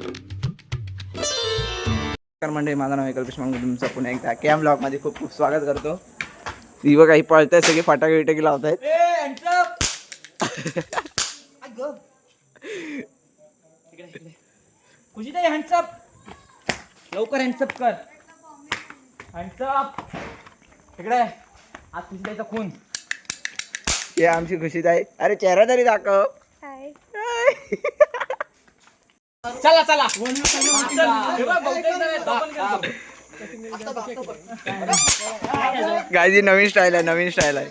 नमस्कार मंडळी माझं नाव आहे कल्पेश मांगू. तुमचं पुन्हा एकदा कॅम ब्लॉगमध्ये खूप खूप स्वागत करतो. ती बघा ही पळताय सगळे फटाके विटाके लावत आहेत लवकर हँडसअप कर. हँडसअप इकडे. आज खुशी ताईचा खून. हे आमची खुशीत आहे अरे चेहरा तरी दाखव. चला चला. हे. गायची नवीन स्टाईल आहे नवीन स्टाईल आहे.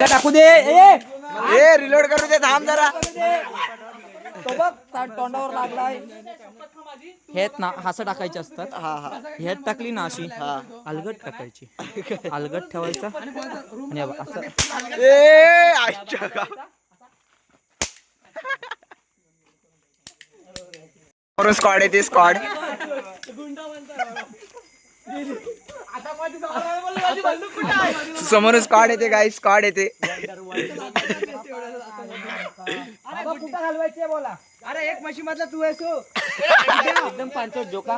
टाकू दे ए ए रिलोड करू दे थांब जरा. तो बघ ता- तोंडावर लागलाय. हेत ना असं टाकायचे असतात. हा हा. ह्यात टाकली ना अशी. हा अलगट टाकायची. अलगट ठेवायचा? आणि हे बघ, असं. ए आईच्या गाव. वरून स्क्वॉड येते स्क्वॉड समोर स्क्वॉड येते काही स्क्वॉड येते. घालवायचे बोला. अरे एक मशी मधला तू आहेस हो. एकदम पांचट जोका.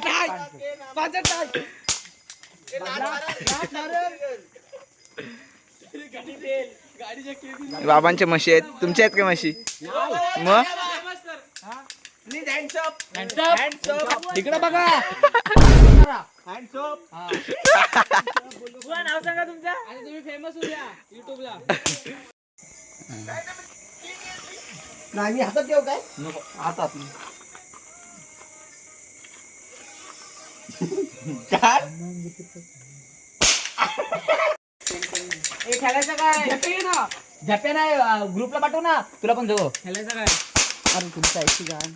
बाबांच्या म्हशी आहेत. तुमच्या आहेत का म्हशी? मग? इकडे बघा. बुवा, नाव सांगा तुमचं. तुम्ही फेमस होत्या युट्यूबला हातात ए खेळायचं काय? ना. झप्या नाही ग्रुपला पाठव ना. तुला पण जाऊ खेळायचं काय? अरे तुमचं गाण.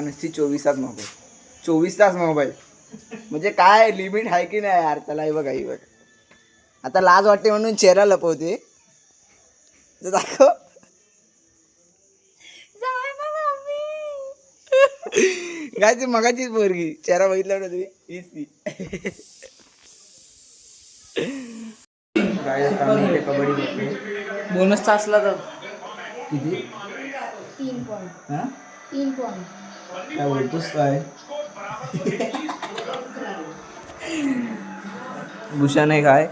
नुसती चोवीस तास मोबाईल. चोवीस तास मोबाईल. म्हणजे काय लिमिट आहे की नाही यार? त्याला बघा बघ. आता लाज वाटते म्हणून चेहरा लपवते. दाखव काय ती मगाचीच पोरगी चेहरा बघितला ना तुम्ही हीच ती काय कबड्डी बघतोय बोनसचा असला तर किती तीन पॉईंट हा तीन पॉईंट काय बोलतोस काय भूषण आहे काय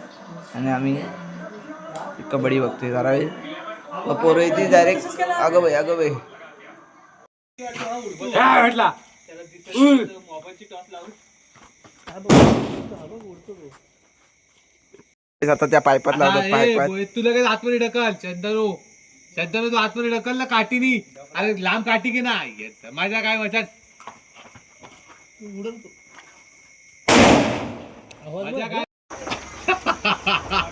आणि आम्ही कबड्डी बघतोय जरा वेळ पोरं येते डायरेक्ट अगं बाई अगं बाई. आता त्या पायपात लावतात पायपात. तुला काय आतमध्ये ढकल चंदनो. चंदनो तू आतमध्ये ढकल ना काठीनी. अरे लांब काठी की नाही येत. माझ्या काय मचात माझ्या काय?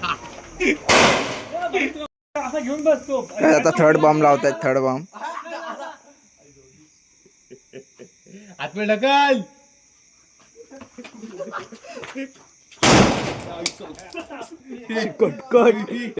आता थर्ड बॉम्ब लावतात थर्ड बॉम्ब आतमध्ये ढकल.